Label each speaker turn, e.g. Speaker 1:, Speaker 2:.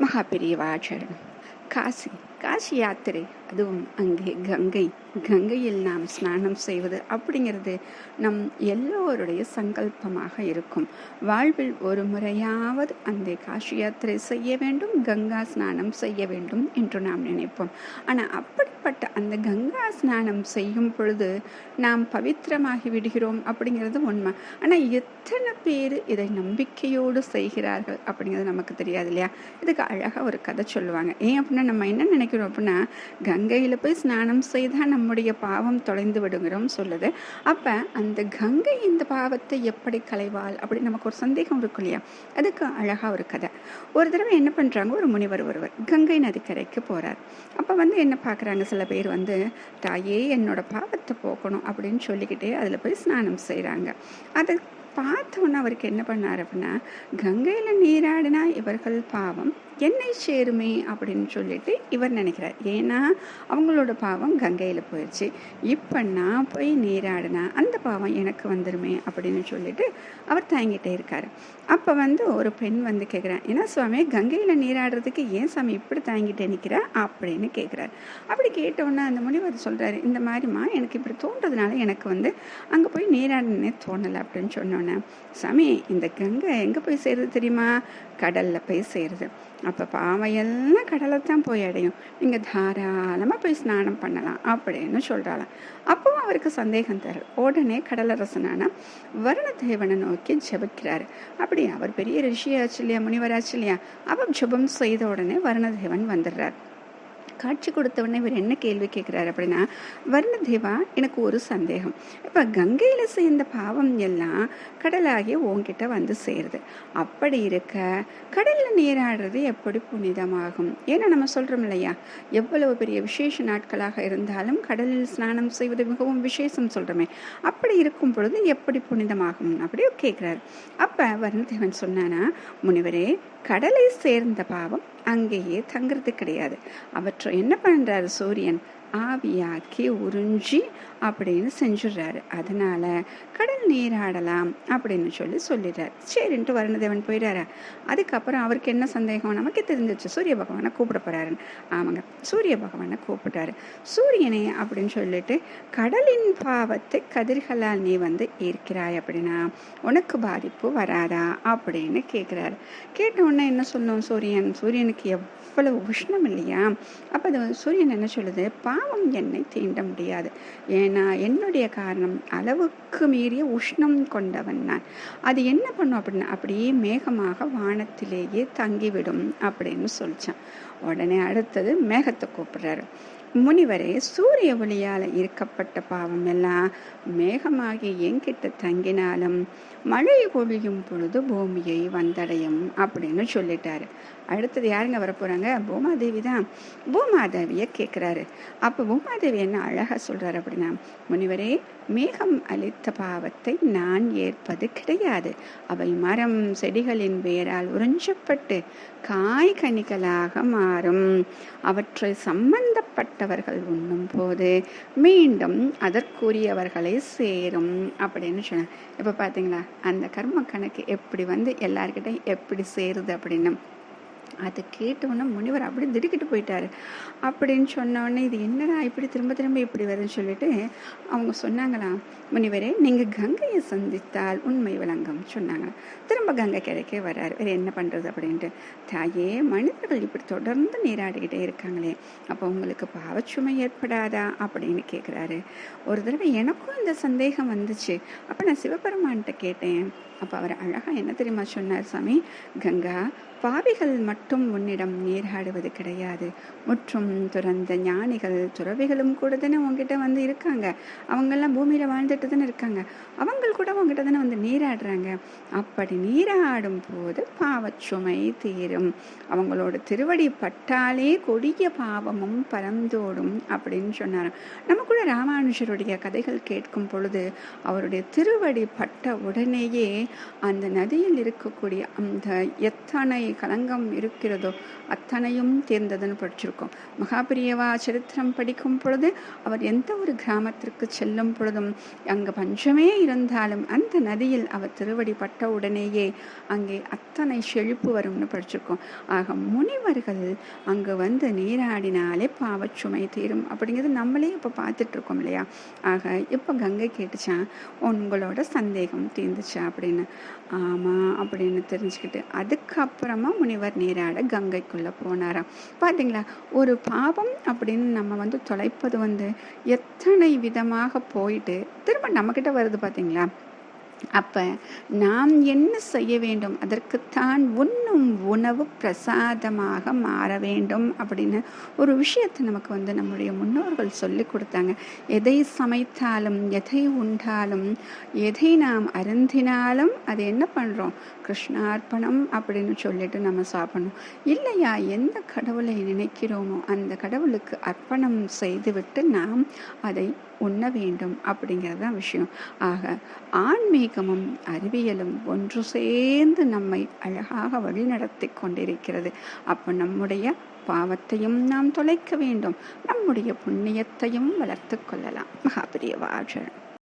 Speaker 1: महापरिवार महापरिवारचरण काशी காசி யாத்திரை அதுவும் அங்கே கங்கை கங்கையில் நாம் ஸ்நானம் செய்வது அப்படிங்கிறது நம் எல்லோருடைய சங்கல்பமாக இருக்கும். வாழ்வில் ஒரு முறையாவது அந்த காசி யாத்திரை செய்ய வேண்டும் கங்கா ஸ்நானம் செய்ய வேண்டும் என்று நாம் நினைப்போம். ஆனால் அப்படிப்பட்ட அந்த கங்கா ஸ்நானம் செய்யும் பொழுது நாம் பவித்திரமாகி விடுகிறோம் அப்படிங்கிறது உண்மை. ஆனால் எத்தனை பேர் இதை நம்பிக்கையோடு செய்கிறார்கள் அப்படிங்கிறது நமக்கு தெரியாது இல்லையா? இதுக்கு அழகாக ஒரு கதை சொல்லுவாங்க. ஏன் அப்படின்னா நம்ம என்ன நினைக்கிறோம்? அப்படின்னா கங்கையில் போய் ஸ்நானம் செய்தால் நம்முடைய பாவம் தொலைந்து விடுங்கிறோம் சொல்லுது. அப்போ அந்த கங்கை இந்த பாவத்தை எப்படி களைவாள் அப்படி நமக்கு ஒரு சந்தேகம் இருக்கும் இல்லையா? அதுக்கு அழகாக ஒரு கதை. ஒரு தடவை என்ன பண்ணுறாங்க ஒரு முனிவர் ஒருவர் கங்கை நதிக்கரைக்கு போகிறார் அப்போ வந்து என்ன பார்க்குறாங்க சில பேர் வந்து தாயே என்னோட பாவத்தை போக்கணும் அப்படின்னு சொல்லிக்கிட்டே அதில் போய் ஸ்நானம் செய்கிறாங்க அதை பார்த்தோன்னே அவருக்கு என்ன பண்ணார் அப்படின்னா கங்கையில் நீராடினா இவர்கள் பாவம் என்னை சேருமே அப்படின்னு சொல்லிட்டு இவர் நினைக்கிறார். ஏன்னா அவங்களோட பாவம் கங்கையில் போயிடுச்சு இப்போ நான் போய் நீராடினா அந்த பாவம் எனக்கு வந்துருமே அப்படின்னு சொல்லிட்டு அவர் தயங்கிட்டே இருக்கார். அப்போ வந்து ஒரு பெண் வந்து கேட்குறேன் ஏன்னா சுவாமி கங்கையில் நீராடுறதுக்கு ஏன் சாமி இப்படி தயங்கிட்டே நிற்கிறா அப்படின்னு கேட்குறாரு அப்படி கேட்டோன்னே அந்த முனிவர் சொல்கிறாரு இந்த மாதிரிம்மா எனக்கு இப்படி தோன்றதுனால எனக்கு வந்து அங்கே போய் நீராடினே தோணலை அப்படின்னு சொன்னோன்னே சாமி இந்த கங்கை எங்கே போய் சேருது தெரியுமா? கடலில் போய் சேருது. அப்போ பாவையெல்லாம் கடலை தான் போய் அடையும். நீங்கள் தாராளமாக போய் ஸ்நானம் பண்ணலாம் அப்படின்னு சொல்கிறாளாம் அப்பவும் அவருக்கு சந்தேகம் தர உடனே கடலரசனான வருணதேவனை நோக்கி ஜபிக்கிறாரு. அப்படி அவர் பெரிய ரிஷியாச்சு இல்லையா முனிவராச்சு இல்லையா? அவர் ஜபம் செய்த உடனே வருணதேவன் வந்துடுறார். காட்சி கொடுத்தவொடனே இவர் என்ன கேள்வி கேட்குறாரு அப்படின்னா வர்ணதேவா எனக்கு ஒரு சந்தேகம். இப்போ கங்கையில் சேர்ந்த பாவம் எல்லாம் கடலாகிய உங்ககிட்ட வந்து சேருது. அப்படி இருக்க கடலில் நீராடுறது எப்படி புனிதமாகும்? ஏன்னா நம்ம சொல்கிறோம் இல்லையா எவ்வளவு பெரிய விசேஷ நாட்களாக இருந்தாலும் கடலில் ஸ்நானம் செய்வது மிகவும் விசேஷம் சொல்கிறோமே அப்படி இருக்கும் பொழுது எப்படி புனிதமாகும் அப்படி கேட்குறாரு. அப்போ வர்ணதேவன் சொன்னானா முனிவரே கடலை சேர்ந்த பாவம் அங்கேயே தங்குறது கிடையாது. அவற்றை என்ன பண்ணுறாரு சூரியன்? ஆவியாக்கி உறிஞ்சி அப்படின்னு செஞ்சுடுறாரு. அதனால கடல் நீராடலாம் அப்படின்னு சொல்லி சொல்லிடுறாரு. சரின்ட்டு வருணதேவன் போயிடுறாரு. அதுக்கப்புறம் அவருக்கு என்ன சந்தேகம்? நமக்கு தெரிஞ்சிச்சு சூரிய பகவானை கூப்பிட போறாருன்னு. ஆமாங்க. சூரிய பகவானை கூப்பிட்டாரு. சூரியனே அப்படின்னு சொல்லிட்டு கடலின் பாவத்தை கதிர்களால் நீ வந்து ஈர்க்கிறாய் அப்படின்னா உனக்கு பாதிப்பு வராதா அப்படின்னு கேட்குறாரு கேட்ட உடனே என்ன சொல்லும் சூரியன் சூரியனுக்கு எவ்வளவு உஷ்ணம் இல்லையா? அப்போ அது சூரியன் என்ன சொல்லுது? பா யாவும் என்னை தீண்ட முடியாது. ஏன்னா என்னுடைய காரணம் அளவுக்கு மீறிய உஷ்ணம் கொண்டவன் நான். அது என்ன பண்ணும் அப்படின்னா அப்படியே மேகமாக வானத்திலேயே தங்கிவிடும் அப்படின்னு சொல்லிச்சான். உடனே அடுத்தது மேகத்தை கூப்பிடுறாரு. முனிவரே சூரிய ஒளியால் இருக்கப்பட்ட பாவம் எல்லாம் மேகமாகி என்கிட்ட தங்கினாலும் மழை பொழியும் பொழுது பூமியை வந்தடையும் அப்படின்னு சொல்லிட்டாரு. அடுத்தது யாருங்க வரப்போகிறாங்க பூமாதேவி தான். பூமாதேவியை கேட்குறாரு அப்போ பூமாதேவி என்ன அழகாக சொல்கிறாரு அப்படின்னா முனிவரே மேகம் அளித்த பாவத்தை நான் ஏற்பது கிடையாது. அவை மரம் செடிகளின் வேரால் உறிஞ்சப்பட்டு காய் கனிகளாக மாறும். அவற்றை சம்பந்தப்பட்டவர்கள் உண்ணும் போது மீண்டும் அதற்குரியவர்களை சேரும். அப்படின்னு சொன்னேன் இப்போ பார்த்தீங்களா அந்த கர்ம கணக்கு எப்படி வந்து எல்லார்கிட்ட எப்படி சேருது அப்படின்னு? அதை கேட்டவுடனே முனிவர் அப்படி திடுக்கிட்டு போயிட்டாரு. அப்படின்னு சொன்னோடனே இது என்னடா இப்படி திரும்ப திரும்ப இப்படி வருதுன்னு சொல்லிட்டு அவங்க சொன்னாங்களாம் முனிவரே நீங்கள் கங்கையை சந்தித்தால் உண்மை விளங்கும் சொன்னாங்களாம் திரும்ப கங்கை கிடைக்கே வர்றாரு வேறு என்ன பண்ணுறது அப்படின்ட்டு. தாயே மனிதர்கள் இப்படி தொடர்ந்து நீராடிக்கிட்டே இருக்காங்களே அப்போ உங்களுக்கு பாவச்சுமை ஏற்படாதா அப்படின்னு கேட்குறாரு ஒரு தடவை எனக்கும் இந்த சந்தேகம் வந்துச்சு. அப்போ நான் சிவபெருமான்கிட்ட கேட்டேன். அப்போ அவர் அழகாக என்ன தெரியுமா சொன்னார் சாமி கங்கா பாவிகள் மட்டும் உன்னிடம் நீராடுவது கிடையாது. முற்றும் துறந்த ஞானிகள் துறவிகளும் கூட தானே உங்ககிட்ட வந்து இருக்காங்க. அவங்கெல்லாம் பூமியில் வாழ்ந்துட்டு தானே இருக்காங்க. அவங்க கூட உங்ககிட்ட தானே வந்து நீராடுறாங்க. அப்படி நீராடும் போது பாவச்சுமை தீரும். அவங்களோட திருவடி பட்டாலே கொடிய பாவமும் பறந்தோடும் அப்படின்னு சொன்னார் நம்ம கூட ராமானுஜருடைய கதைகள் கேட்கும் பொழுது அவருடைய திருவடி பட்ட உடனேயே அந்த நதியில் இருக்கக்கூடிய அந்த எத்தனை களங்கம் இருக்கிறதோ அத்தனையும் தேர்ந்ததுன்னு படிச்சிருக்கோம். மகாபிரியவா சரித்திரம் படிக்கும் பொழுது அவர் எந்த ஒரு கிராமத்திற்கு செல்லும் பொழுதும் அங்கு பஞ்சமே இருந்தாலும் அந்த நதியில் அவர் திருவடி பட்ட உடனேயே அங்கே அத்தனை செழிப்பு வரும்னு படிச்சிருக்கோம். ஆக முனிவர்கள் அங்கு வந்து நீராடினாலே பாவச்சுமை தீரும் அப்படிங்கிறது நம்மளே இப்போ பார்த்துட்டு இருக்கோம் இல்லையா? ஆக இப்போ கங்கை கேட்டுச்சான் உங்களோட சந்தேகம் தீர்ந்துச்சா அப்படின்னு. ஆமாம் அப்படின்னு தெரிஞ்சுக்கிட்டு அதுக்கப்புறமா முனிவர் நீராட கங்கைக்குள்ளே போனாராம். பார்த்தீங்களா ஒரு பாவம் அப்படின்னு நம்ம வந்து தொலைப்பது வந்து எத்தனை விதமாக போயிட்டு திரும்ப நம்மக்கிட்ட வருது பார்த்தீங்களா அப்போ நாம் என்ன செய்ய வேண்டும்? அதற்குத்தான் உண்ணும் உணவு பிரசாதமாக மாற வேண்டும் அப்படின்னு ஒரு விஷயத்தை நமக்கு வந்து நம்முடைய முன்னோர்கள் சொல்லி கொடுத்தாங்க. எதை சமைத்தாலும் எதை உண்டாலும் எதை நாம் அருந்தினாலும் அது என்ன பண்ணுறோம் கிருஷ்ணார்ப்பணம் அப்படின்னு சொல்லிட்டு நம்ம சாப்பிடணும். இல்லையா? எந்த கடவுளை நினைக்கிறோமோ அந்த கடவுளுக்கு அர்ப்பணம் செய்துவிட்டு நாம் அதை உண்ண வேண்டும் அப்படிங்கிறது தான் விஷயம். ஆக ஆன்மீகமும் அறிவியலும் ஒன்று சேர்ந்து நம்மை அழகாக வழிநடத்தி கொண்டிருக்கிறது. அப்போ நம்முடைய பாவத்தையும் நாம் தொலைக்க வேண்டும். நம்முடைய புண்ணியத்தையும் வளர்த்து கொள்ளலாம். மகாபிரியவாஜன்